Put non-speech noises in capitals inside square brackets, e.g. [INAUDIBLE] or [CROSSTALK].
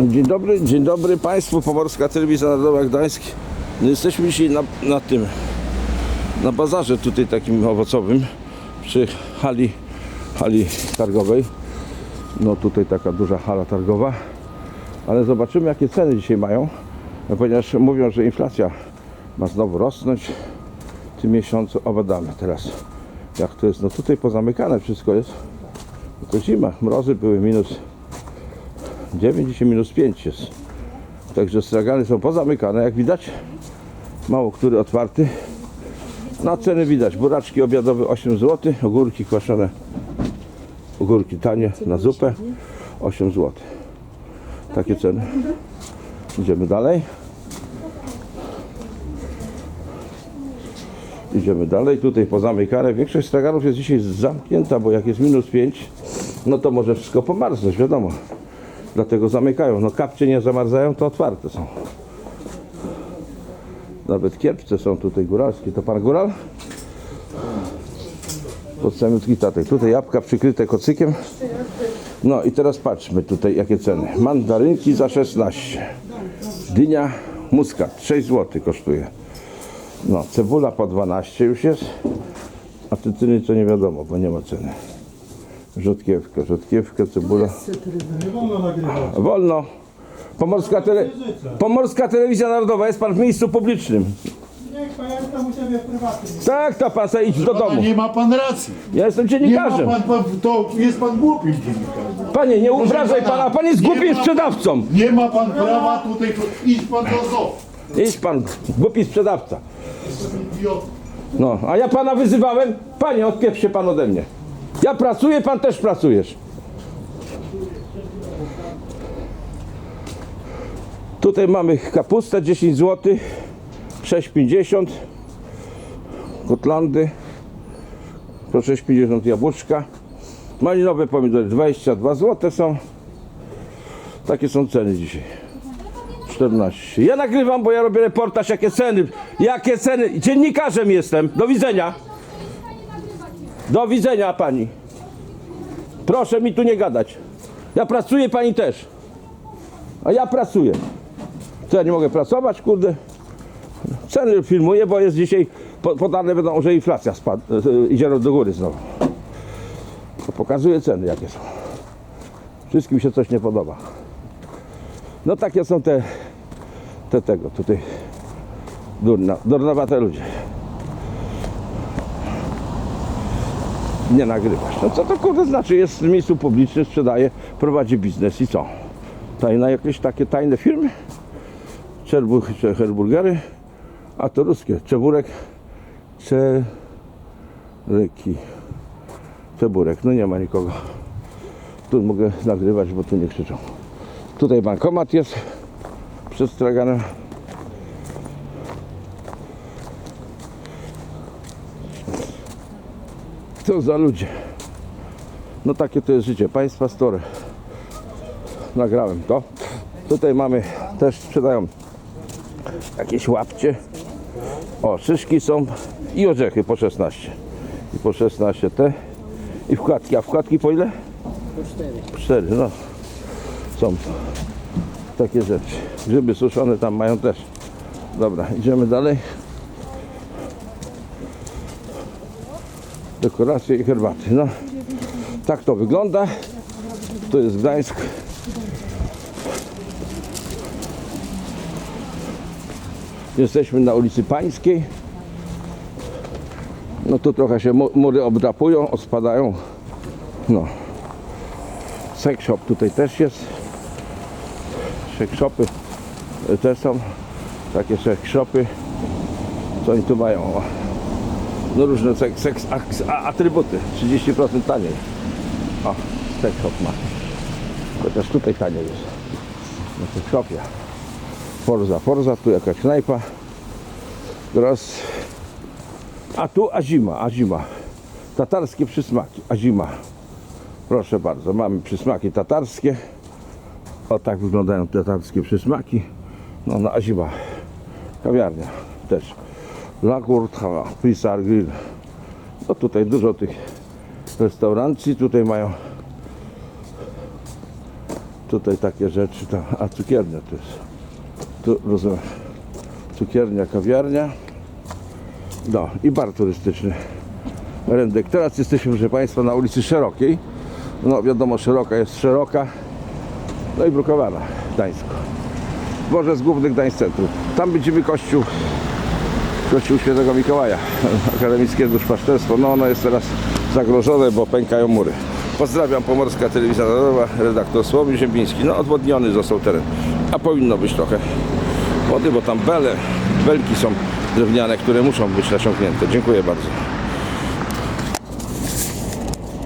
Dzień dobry, dzień dobry Państwu, Pomorska Telewizja Narodowa Gdańsk. No jesteśmy dzisiaj na, na tym, na bazarze tutaj takim owocowym przy hali, hali targowej. No tutaj taka duża hala targowa, ale zobaczymy jakie ceny dzisiaj mają, ponieważ mówią, że inflacja ma znowu rosnąć w tym miesiącu. Obadamy teraz jak to jest. No tutaj pozamykane wszystko jest. To zima, mrozy były minus 9, dzisiaj minus 5 jest. Także stragany są pozamykane, jak widać. Mało który otwarty. Na ceny widać. Buraczki obiadowe 8 zł, ogórki kwaszone, ogórki tanie na zupę 8 zł. Takie ceny. Idziemy dalej. Idziemy dalej. Tutaj pozamykane. Większość straganów jest dzisiaj zamknięta, bo jak jest minus 5, no to może wszystko pomarznąć, wiadomo. Dlatego zamykają. No kapcie nie zamarzają, to otwarte są. Nawet kiepce są tutaj góralskie. To pan góral? Podstamiutki tatek. Tutaj jabłka przykryte kocykiem. No i teraz patrzmy tutaj jakie ceny. Mandarynki za 16. Dynia muskat 6 zł kosztuje. No, cebula po 12 już jest. A cytryny to nie wiadomo, bo nie ma ceny. Rzodkiewka, rzodkiewka, cebula. Nie wolno nagrywać. Wolno. Pomorska, tele... Pomorska Telewizja Narodowa, jest pan w miejscu publicznym. Niech pan ja tam u siebie prywatnie. Tak, to pan sobie idź do Pana domu. nie ma pan racji. Ja jestem Nie ma dziennikarzem. pan, pan, to jest pan głupim dziennikarzem. Panie, nie obrażaj pana, pan jest Nie głupim ma- sprzedawcą. Nie ma pan prawa tutaj, idź pan do zoo. Idź pan, głupi sprzedawca. Idiota. No, a ja pana wyzywałem? Panie, odpieprz się pan ode mnie. Ja pracuję, pan też pracujesz. Tutaj mamy kapustę 10 zł, 6,50 Gotlandy po 6,50 jabłuszka. Malinowe pomidory 22 zł są. Takie są ceny dzisiaj. 14. Ja nagrywam, bo ja robię reportaż, jakie ceny, jakie ceny. Dziennikarzem jestem. Do widzenia. Do widzenia pani. Proszę mi tu nie gadać. Ja pracuję, pani też. A ja pracuję. Co ja nie mogę pracować, kurde? Ceny filmuję, bo jest dzisiaj po- podane wiadomo, że inflacja spadł, e, idzie do góry znowu. To pokazuje ceny jakie są. Wszystkim się coś nie podoba. No takie są te, te tego, tutaj durna, durnowate ludzie. Nie nagrywasz. No co to kurde znaczy? Jest w miejscu publicznym, sprzedaje, prowadzi biznes i co? Tajne jakieś takie tajne firmy? Czerbu, czy herburgery, a to ruskie. Czeburek, czereki. Ceburek, no nie ma nikogo. Tu mogę nagrywać, bo tu nie krzyczą. Tutaj bankomat jest przed straganem. Co za ludzie. No takie to jest życie. Państwa story. Nagrałem to. Tutaj mamy też sprzedają jakieś łapcie. O, szyszki są i orzechy po 16. I po 16 te. I wkładki. A wkładki po ile? Po 4. no. Są takie rzeczy. Grzyby suszone tam mają też. Dobra, idziemy dalej. Dekoracje i herbaty. No, tak to wygląda. To jest Gdańsk. Jesteśmy na ulicy Pańskiej. No tu trochę się mu- mury obdrapują, odpadają. No. Sex shop tutaj też jest. Sex shopy też są. Takie sex shopy. Co oni tu mają? No różne seks, seks atrybuty. 30% taniej. O, sex shop ma. Chociaż tutaj taniej jest. Na sex shopie. Forza, Forza, tu jakaś knajpa. Teraz. A tu Azima, Azima. Tatarskie przysmaki, Azima. Proszę bardzo, mamy przysmaki tatarskie. O tak wyglądają tatarskie przysmaki. No na Azima. Kawiarnia też. Lakurthawa, Pisar Grill. No tutaj dużo tych restauracji. Tutaj mają tutaj takie rzeczy, tam, a cukiernia to jest. Tu rozumiem. Cukiernia, kawiarnia. No i bar turystyczny. Rędek. Teraz jesteśmy, proszę Państwa, na ulicy Szerokiej. No wiadomo, szeroka jest szeroka. No i brukowana w Gdańsku. Dworzec Główny Gdańsk Centrum. Tam będziemy kościół, kościół Świętego Mikołaja, [LAUGHS] akademickie duszpasterstwo. No ono jest teraz zagrożone, bo pękają mury. Pozdrawiam, Pomorska Telewizja Narodowa, redaktor Słowik Ziembiński. No odwodniony został teren, a powinno być trochę wody, bo tam bele, belki są drewniane, które muszą być nasiąknięte. Dziękuję bardzo.